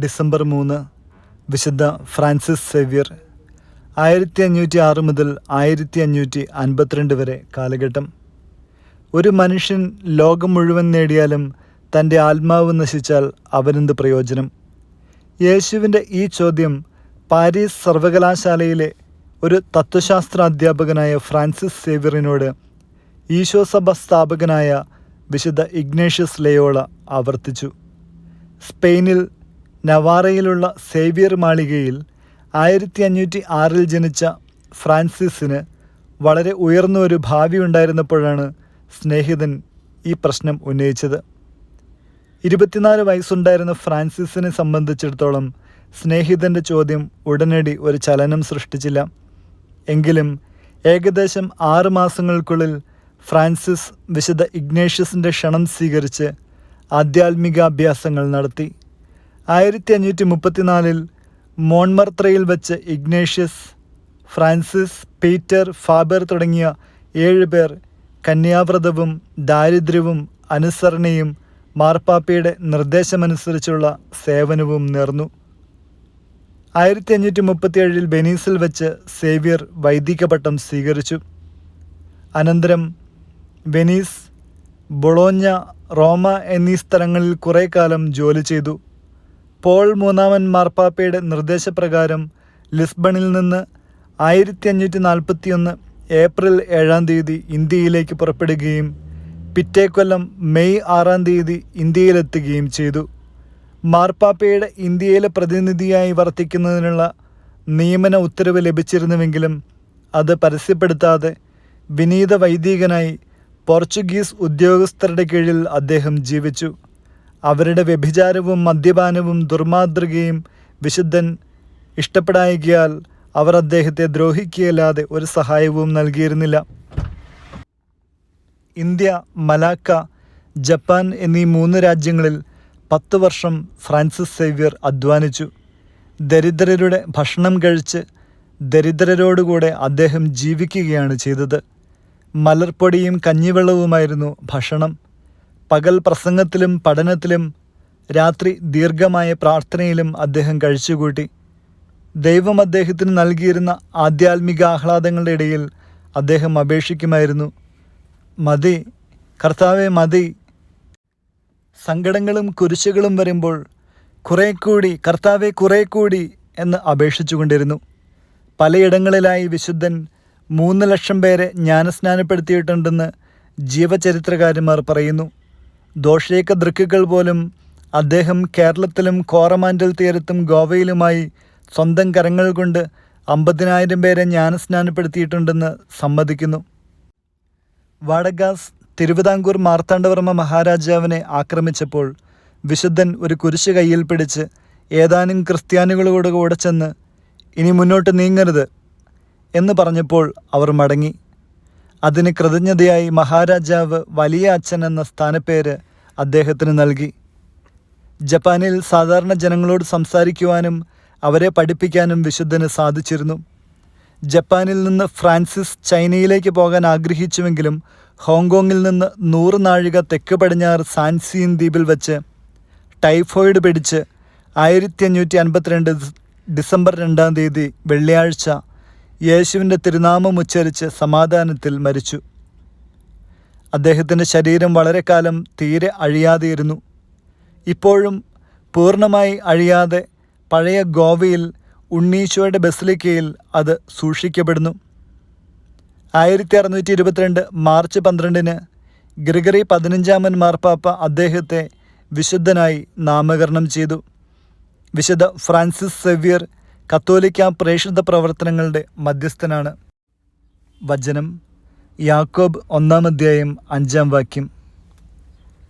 December മൂന്ന് വിശുദ്ധ Francis Xavier ആയിരത്തി അഞ്ഞൂറ്റി ആറ് മുതൽ ആയിരത്തി അഞ്ഞൂറ്റി അൻപത്തിരണ്ട് വരെ കാലഘട്ടം. ഒരു മനുഷ്യൻ ലോകം മുഴുവൻ നേടിയാലും തന്റെ ആത്മാവ് നശിച്ചാൽ അവനെന്ത് പ്രയോജനം? യേശുവിന്റെ ഈ ചോദ്യം പാരീസ് സർവകലാശാലയിലെ ഒരു തത്വശാസ്ത്ര അധ്യാപകനായ ഫ്രാൻസിസ് സേവ്യറിനോട് ഈശോ സഭ സ്ഥാപകനായ വിശുദ്ധ ഇഗ്നേഷ്യസ് ലയോള ആവർത്തിച്ചു. സ്പെയിനിൽ നവാറയിലുള്ള സേവിയർ മാളികയിൽ ആയിരത്തി അഞ്ഞൂറ്റി ആറിൽ ജനിച്ച ഫ്രാൻസിസിന് വളരെ ഉയർന്ന ഒരു ഭാവി ഉണ്ടായിരുന്നപ്പോഴാണ് സ്നേഹിതൻ ഈ പ്രശ്നം ഉന്നയിച്ചത്. ഇരുപത്തിനാല് വയസ്സുണ്ടായിരുന്ന ഫ്രാൻസിസിനെ സംബന്ധിച്ചിടത്തോളം സ്നേഹിതന്റെ ചോദ്യം ഉടനടി ഒരു ചലനം സൃഷ്ടിച്ചില്ല. എങ്കിലും ഏകദേശം ആറ് മാസങ്ങൾക്കുള്ളിൽ ഫ്രാൻസിസ് വിശുദ്ധ ഇഗ്നേഷ്യസിന്റെ ക്ഷണം സ്വീകരിച്ച് ആധ്യാത്മികാഭ്യാസങ്ങൾ നടത്തി. ആയിരത്തി അഞ്ഞൂറ്റി മുപ്പത്തിനാലിൽ മോൺമർത്രയിൽ വെച്ച് ഇഗ്നേഷ്യസ് ഫ്രാൻസിസ് പീറ്റർ ഫാബർ തുടങ്ങിയ ഏഴ് പേർ കന്യാവ്രതവും ദാരിദ്ര്യവും അനുസരണയും മാർപ്പാപ്പയുടെ നിർദ്ദേശമനുസരിച്ചുള്ള സേവനവും നേർന്നു. ആയിരത്തി അഞ്ഞൂറ്റി മുപ്പത്തിയേഴിൽ ബെനീസിൽ വെച്ച് സേവ്യർ വൈദിക പട്ടം സ്വീകരിച്ചു. അനന്തരം വെനീസ് ബൊളോഞ്ഞ റോമ എന്നീ സ്ഥലങ്ങളിൽ കുറേ കാലം ജോലി ചെയ്തു. പോൾ മൂന്നാമൻ മാർപ്പാപ്പയുടെ നിർദ്ദേശപ്രകാരം ലിസ്ബണിൽ നിന്ന് ആയിരത്തി അഞ്ഞൂറ്റി നാൽപ്പത്തിയൊന്ന് ഏപ്രിൽ ഏഴാം തീയതി ഇന്ത്യയിലേക്ക് പുറപ്പെടുകയും പിറ്റേ കൊല്ലം മെയ് ആറാം തീയതി ഇന്ത്യയിലെത്തുകയും ചെയ്തു. മാർപ്പാപ്പയുടെ ഇന്ത്യയിലെ പ്രതിനിധിയായി വർത്തിക്കുന്നതിനുള്ള നിയമന ഉത്തരവ് ലഭിച്ചിരുന്നുവെങ്കിലും അത് പരസ്യപ്പെടുത്താതെ വിനീത വൈദികനായി പോർച്ചുഗീസ് ഉദ്യോഗസ്ഥരുടെ കീഴിൽ അദ്ദേഹം ജീവിച്ചു. അവരുടെ വ്യഭിചാരവും മദ്യപാനവും ദുർമാതൃകയും വിശുദ്ധൻ ഇഷ്ടപ്പെടായികയാൽ അവർ അദ്ദേഹത്തെ ദ്രോഹിക്കുകയല്ലാതെ ഒരു സഹായവും നൽകിയിരുന്നില്ല. ഇന്ത്യ മലാക്ക ജപ്പാൻ എന്നീ മൂന്ന് രാജ്യങ്ങളിൽ പത്ത് വർഷം ഫ്രാൻസിസ് സേവ്യർ അധ്വാനിച്ചു. ദരിദ്രരുടെ ഭക്ഷണം കഴിച്ച് ദരിദ്രരോടുകൂടെ അദ്ദേഹം ജീവിക്കുകയാണ് ചെയ്തത്. മലർപ്പൊടിയും കഞ്ഞിവെള്ളവുമായിരുന്നു ഭക്ഷണം. പകൽ പ്രസംഗത്തിലും പഠനത്തിലും രാത്രി ദീർഘമായ പ്രാർത്ഥനയിലും അദ്ദേഹം കഴിച്ചുകൂട്ടി. ദൈവം അദ്ദേഹത്തിന് നൽകിയിരുന്ന ആധ്യാത്മിക ആഹ്ലാദങ്ങളുടെ ഇടയിൽ അദ്ദേഹം അപേക്ഷിക്കുമായിരുന്നു. മതി കർത്താവെ മതി. സങ്കടങ്ങളും കുരിശുകളും വരുമ്പോൾ കുറേ കൂടി കർത്താവെ കുറേ കൂടി എന്ന് അപേക്ഷിച്ചുകൊണ്ടിരുന്നു. പലയിടങ്ങളിലായി വിശുദ്ധൻ മൂന്ന് ലക്ഷം പേരെ ജ്ഞാനസ്നാനപ്പെടുത്തിയിട്ടുണ്ടെന്ന് ജീവചരിത്രകാരന്മാർ പറയുന്നു. ദോഷേക ദൃക്കുകൾ പോലും അദ്ദേഹം കേരളത്തിലും കോറമാൻഡൽ തീരത്തും ഗോവയിലുമായി സ്വന്തം കരങ്ങൾ കൊണ്ട് അമ്പതിനായിരം പേരെ ജ്ഞാനസ്നാനപ്പെടുത്തിയിട്ടുണ്ടെന്ന് സമ്മതിക്കുന്നു. വാടഗാസ് തിരുവിതാംകൂർ മാർത്താണ്ഡവർമ്മ മഹാരാജാവിനെ ആക്രമിച്ചപ്പോൾ വിശുദ്ധൻ ഒരു കുരിശ് കയ്യിൽ പിടിച്ച് ഏതാനും ക്രിസ്ത്യാനികളോട് കൂടെ ചെന്ന് ഇനി മുന്നോട്ട് നീങ്ങരുത് എന്ന് പറഞ്ഞപ്പോൾ അവർ മടങ്ങി. അതിന് കൃതജ്ഞതയായി മഹാരാജാവ് വലിയ അച്ഛൻ എന്ന സ്ഥാനപ്പേര് അദ്ദേഹത്തിന് നൽകി. ജപ്പാനിൽ സാധാരണ ജനങ്ങളോട് സംസാരിക്കുവാനും അവരെ പഠിപ്പിക്കാനും വിശുദ്ധന് സാധിച്ചിരുന്നു. ജപ്പാനിൽ നിന്ന് ഫ്രാൻസിസ് ചൈനയിലേക്ക് പോകാൻ ആഗ്രഹിച്ചുവെങ്കിലും ഹോങ്കോങ്ങിൽ നിന്ന് നൂറ് നാഴിക തെക്ക് പടിഞ്ഞാറ് സാൻസീൻ ദ്വീപിൽ വെച്ച് ടൈഫോയിഡ് പിടിച്ച് ആയിരത്തി അഞ്ഞൂറ്റി അൻപത്തിരണ്ട് ഡിസംബർ രണ്ടാം തീയതി വെള്ളിയാഴ്ച യേശുവിന്റെ തിരുനാമം ഉച്ചരിച്ച് സമാധാനത്തിൽ മരിച്ചു. അദ്ദേഹത്തിന്റെ ശരീരം വളരെ കാലം തീരെ അഴിയാതെയിരുന്നു. ഇപ്പോഴും പൂർണമായി അഴിയാതെ പഴയ ഗോവയിൽ ഉണ്ണീശോയുടെ ബസിലിക്കയിൽ അത് സൂക്ഷിക്കപ്പെടുന്നു. ആയിരത്തി അറുന്നൂറ്റി ഇരുപത്തിരണ്ട് മാർച്ച് പന്ത്രണ്ടിന് ഗ്രിഗറി പതിനഞ്ചാമൻ മാർപ്പാപ്പ അദ്ദേഹത്തെ വിശുദ്ധനായി നാമകരണം ചെയ്തു. വിശുദ്ധ ഫ്രാൻസിസ് സെവ്യർ കത്തോലിക്ക പ്രേഷിത പ്രവർത്തനങ്ങളുടെ മധ്യസ്ഥനാണ്. വചനം യാക്കോബ് ഒന്നാം അധ്യായം അഞ്ചാം വാക്യം.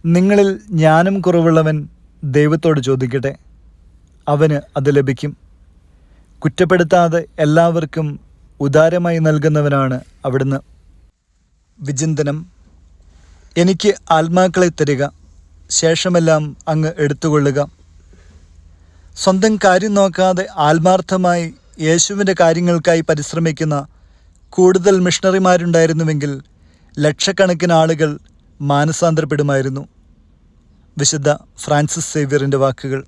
നിങ്ങളിൽ ജ്ഞാനം കുറവുള്ളവൻ ദൈവത്തോട് ചോദിക്കട്ടെ അവന് അത് ലഭിക്കും. കുറ്റപ്പെടുത്താതെ എല്ലാവർക്കും ഉദാരമായി നൽകുന്നവനാണ് അവിടുന്ന്. വിചിന്തനം എനിക്ക് ആത്മാക്കളെ തരിക ശേഷമെല്ലാം അങ്ങ് എടുത്തുകൊള്ളുക. സ്വന്തം കാര്യം നോക്കാതെ ആത്മാർത്ഥമായി യേശുവിന്റെ കാര്യങ്ങൾക്കായി പരിശ്രമിക്കുന്ന കൂടുതൽ മിഷണറിമാരുണ്ടായിരുന്നുവെങ്കിൽ ലക്ഷക്കണക്കിന് ആളുകൾ മാനസാന്തരപ്പെടുമായിരുന്നു. വിശുദ്ധ ഫ്രാൻസിസ് സേവ്യറിന്റെ വാക്കുകൾ.